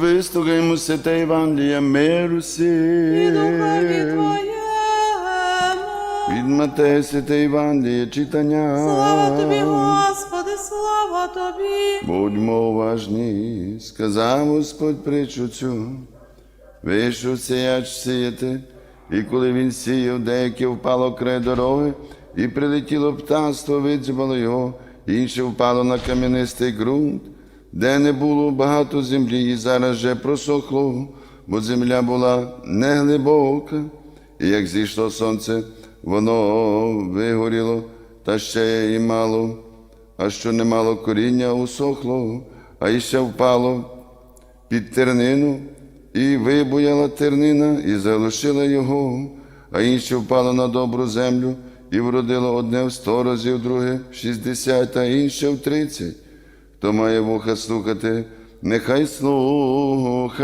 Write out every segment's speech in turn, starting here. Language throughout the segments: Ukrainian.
Вислухаймо святе Євангелія миру сі. Від Матея святе Євангеліє читання. Слава Тобі, Господи, слава Тобі. Будьмо уважні, сказав Господь притчу цю. Вийшов сіяч сіяти, і коли він сіяв, деяке впало край дороги, і прилетіло птаство, видзюбало його, інше впало на кам'янистий ґрунт, де не було багато землі, і зараз же просохло, бо земля була неглибока, і як зійшло сонце, воно вигоріло, та ще й мало а що не мало коріння усохло, а іще впало під тернину, і вибуяла тернина, і залишила його, а інше впало на добру землю, і вродило одне в сто разів, друге в шістдесят, а інше в тридцять. Хто має вуха слухати, нехай слухає.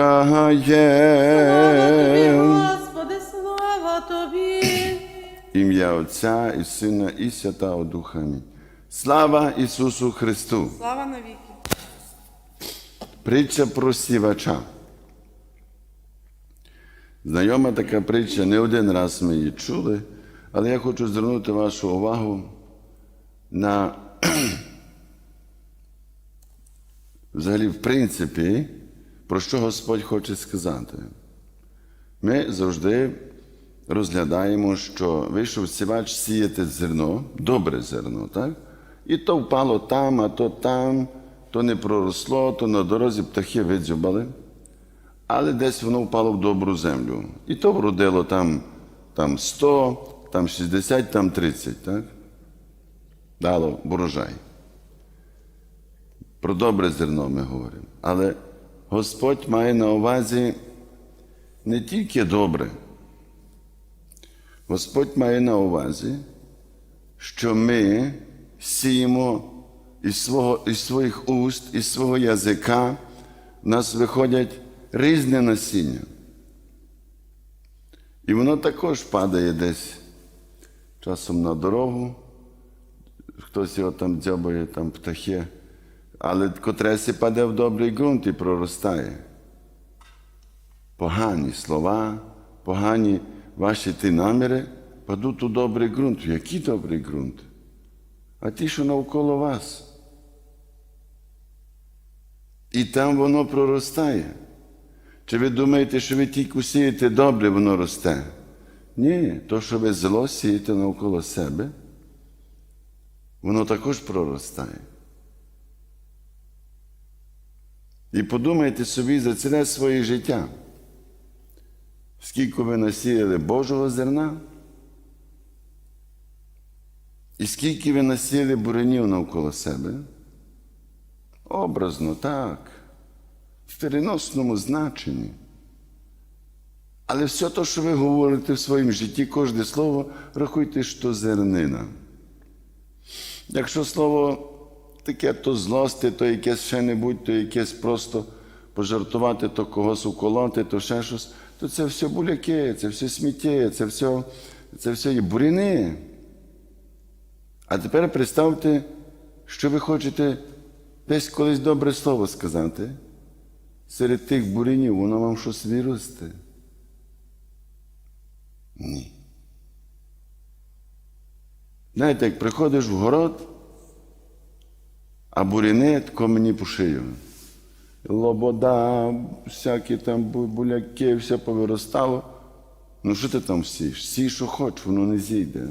Господи, слава Тобі. Ім'я Отця і Сина, і Святого Духа. Слава Ісусу Христу! Слава навіки. Притча про сівача. Знайома така притча, не один раз ми її чули, але я хочу звернути вашу увагу на взагалі, в принципі, про що Господь хоче сказати. Ми завжди розглядаємо, що вийшов сівач сіяти зерно, добре зерно, так? І то впало там, а то там, то не проросло, то на дорозі птахи видзюбали, але десь воно впало в добру землю. І то вродило там, там 100, там 60, там 30, так? Дало урожай. Про добре зерно ми говоримо. Але Господь має на увазі не тільки добре. Господь має на увазі, що ми сіємо із, свого, із своїх уст, із свого язика, в нас виходять різне насіння. І воно також падає десь часом на дорогу, хтось його там дзьобає, там птахи, але котресі паде в добрий ґрунт і проростає. Погані слова, погані ваші ті наміри падуть у добрий ґрунт. Який добрий ґрунт? А ті, що навколо вас. І там воно проростає. Чи ви думаєте, що ви тільки сієте добре, воно росте? Ні, то, що ви зло сієте навколо себе, воно також проростає. І подумайте собі за ціле своє життя. Скільки ви насіяли Божого зерна, і скільки ви насіяли буренів навколо себе? Образно, так, в переносному значенні. Але все те, що ви говорите в своєму житті, кожне слово, рахуйте, що зернина. Якщо слово таке, то злости, то якесь ще небудь, то якесь просто пожартувати, то когось уколоти, то ще щось, то це все буляки, це все сміття, це все, це все є буріни. А тепер представте, що ви хочете десь колись добре слово сказати. Серед тих бурінів воно вам щось виросте. Ні. Знаєте, як приходиш в город, а буріни тако мені по. Лобода, всякі там буляки, все повиростало. Ну що ти там сієш? Сій, що хочеш, воно не зійде.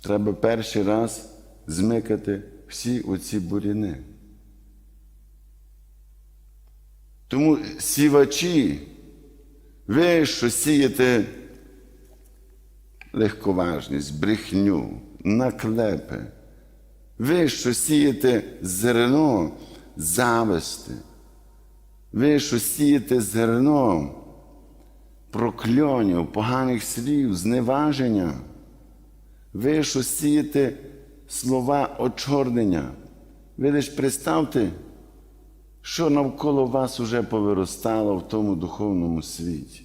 Треба перший раз змикати всі оці буріни. Тому сівачі, ви, що сієте легковажність, брехню, наклепи, ви, що сієте зерно зависти, ви, що сієте зерно прокльонів, поганих слів, зневаження, ви, що сієте слова очорнення, ви лише представте, що навколо вас уже повиростало в тому духовному світі.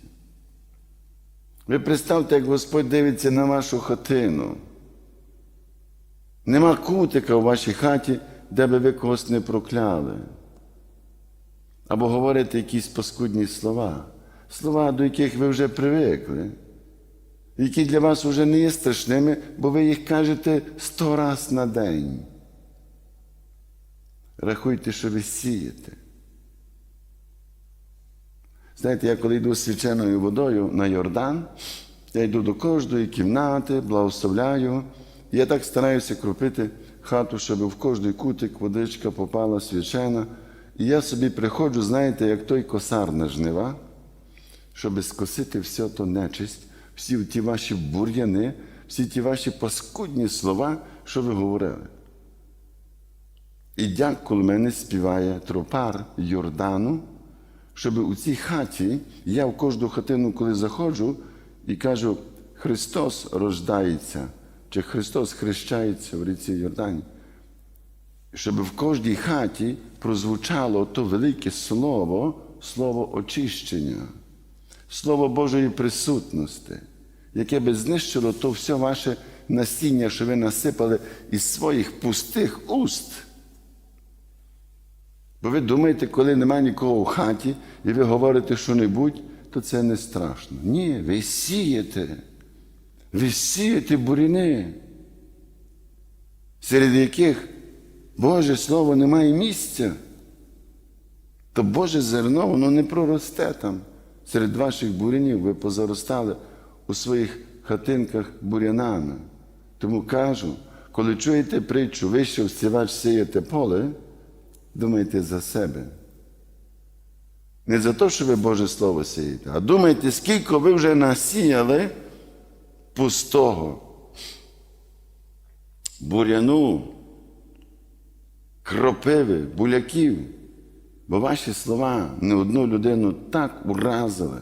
Ви представте, як Господь дивиться на вашу хатину. Нема кутика у вашій хаті, де би ви когось не прокляли. або говорите якісь паскудні слова, слова, до яких ви вже привикли, які для вас вже не є страшними, бо ви їх кажете сто раз на день. Рахуйте, що ви сієте. Знаєте, я коли йду з свяченою водою на Йордан, я йду до кожної кімнати, благословляю. Я так стараюся кропити хату, щоб в кожний кутик водичка попала свячена. І я собі приходжу, знаєте, як той косар на жнива, щоб скосити все то нечисть, всі ті ваші бур'яни, всі ті ваші паскудні слова, що ви говорили. І дяк коло мене співає тропар Йордану, щоб у цій хаті я в кожну хатину, коли заходжу, і кажу, Христос рождається, чи Христос хрещається в ріці Йордані. Щоб в кожній хаті прозвучало то велике слово, слово очищення, слово Божої присутності, яке би знищило то все ваше насіння, що ви насипали із своїх пустих уст. Бо ви думаєте, коли немає нікого в хаті, і ви говорите що-небудь, то це не страшно. Ні, ви сієте. Ви сієте буріни, серед яких Боже Слово не має місця. То Боже зерно, воно не проросте там. Серед ваших бурянів ви позаростали у своїх хатинках бурянами. Тому кажу, коли чуєте притчу, вийшов сівач сіяти поле, думайте за себе. Не за те, що ви Боже Слово сієте, а думайте, скільки ви вже насіяли пустого, буряну, кропиви, буляків. Бо ваші слова не одну людину так уразили,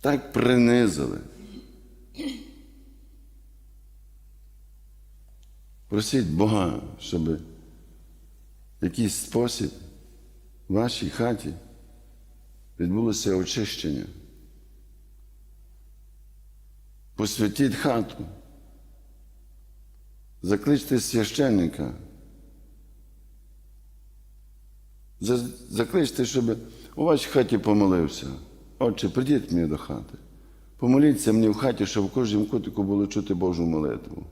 так принизили. Просіть Бога, щоб в якийсь спосіб в вашій хаті відбулося очищення. Посвятіть хату, закличте священника. Закличте, щоб у вашій хаті помолився. Отче, прийдіть мені до хати. Помоліться мені в хаті, щоб в кожному кутику було чути Божу молитву.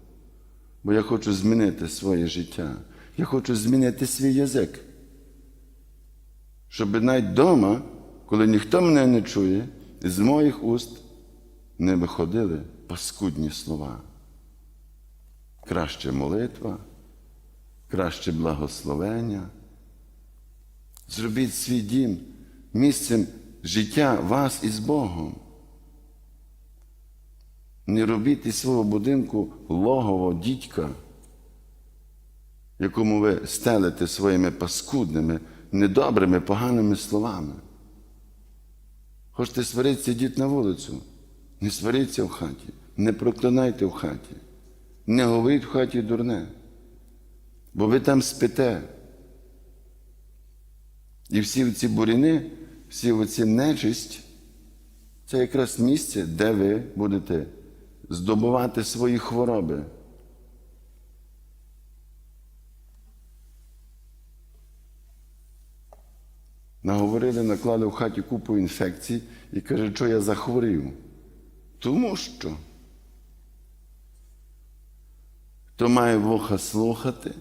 Бо я хочу змінити своє життя. Я хочу змінити свій язик. Щоб навіть вдома, коли ніхто мене не чує, з моїх уст не виходили паскудні слова. Краще молитва, краще благословення. Зробіть свій дім місцем життя вас із Богом. Не робіть із свого будинку логово дідька, якому ви стелите своїми паскудними, недобрими, поганими словами. Хочете сваритися, йдіть на вулицю. Не сваріться в хаті, не проклинайте в хаті, не говоріть в хаті дурне, бо ви там спите. І всі ці буріни, всі оці нечисть, це якраз місце, де ви будете здобувати свої хвороби. Наговорили, наклали в хаті купу інфекцій і каже, що я захворів. Тому що хто має вуха слухати,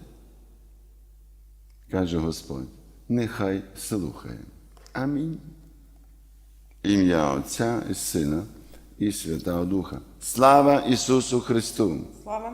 каже Господь, нехай слухає. Амінь. Ім'я Отця і Сина і Святого Духа. Слава Ісусу Христу! Слава